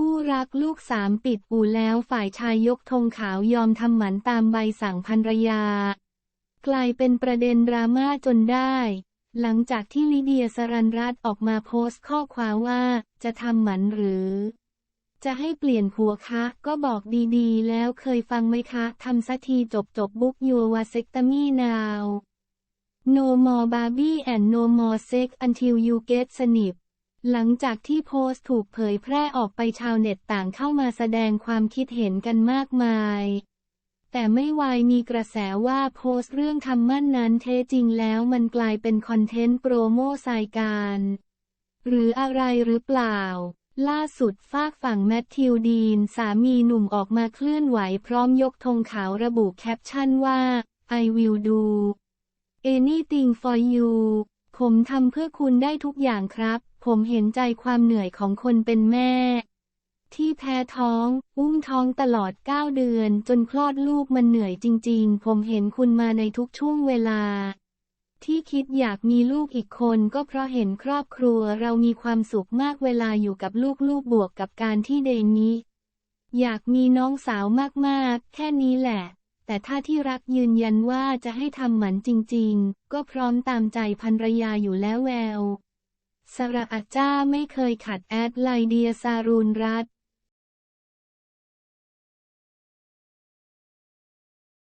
คู่รักลูกสามปิดอู่แล้วฝ่ายชายยกธงขาวยอมทำหมันตามใบสั่งภรรยา กลายเป็นประเด็นดราม่าจนได้ หลังจากที่ลิเดียสรันรัตออกมาโพสต์ข้อความว่าจะทำหมันหรือ จะให้เปลี่ยนผัวคะ ก็บอกดีๆ แล้วเคยฟังไหมคะทำสักทีจบจบบุ๊กยูวาเซ็กตามีนาว No more Barbie and no more sex until you get สนิบ หลังจากที่โพสต์ถูกเผยแพร่ออกไปชาวเน็ตต่างเข้ามาแสดงความคิดเห็นกันมากมาย แต่ไม่วายมีกระแสว่าโพสต์เรื่องทำมั่นนั้นเท้จริงแล้วมันกลายเป็นคอนเทนต์โปรโมสายการ หรืออะไรหรือเปล่า ล่าสุดฝากฝั่งแมทธิวดีน สามีหนุ่มออกมาเคลื่อนไหวพร้อมยกธงขาวระบุแคปชั่นว่า I will do anything for you ผมทำเพื่อคุณได้ทุกอย่างครับ ผมเห็นใจความเหนื่อยของคนเป็นแม่ ที่แพ้ท้อง อุ้มท้องตลอด 9 เดือน จนคลอดลูกมันเหนื่อยจริง ๆ ผมเห็นคุณมาในทุกช่วงเวลา ที่คิดอยากมีลูกอีกคนก็เพราะเห็นครอบครัวเรามีความสุขมากเวลาอยู่กับลูกๆบวกกับการที่เดนี้ อยากมีน้องสาวมากๆ แค่นี้แหละแต่ถ้าที่รักยืนยันว่าจะให้ทำหมันจริง ๆ ก็พร้อมตามใจภรรยาอยู่แล้วแวว สระอาจ้าไม่เคยขัดแอดไลเดียซารูนรัต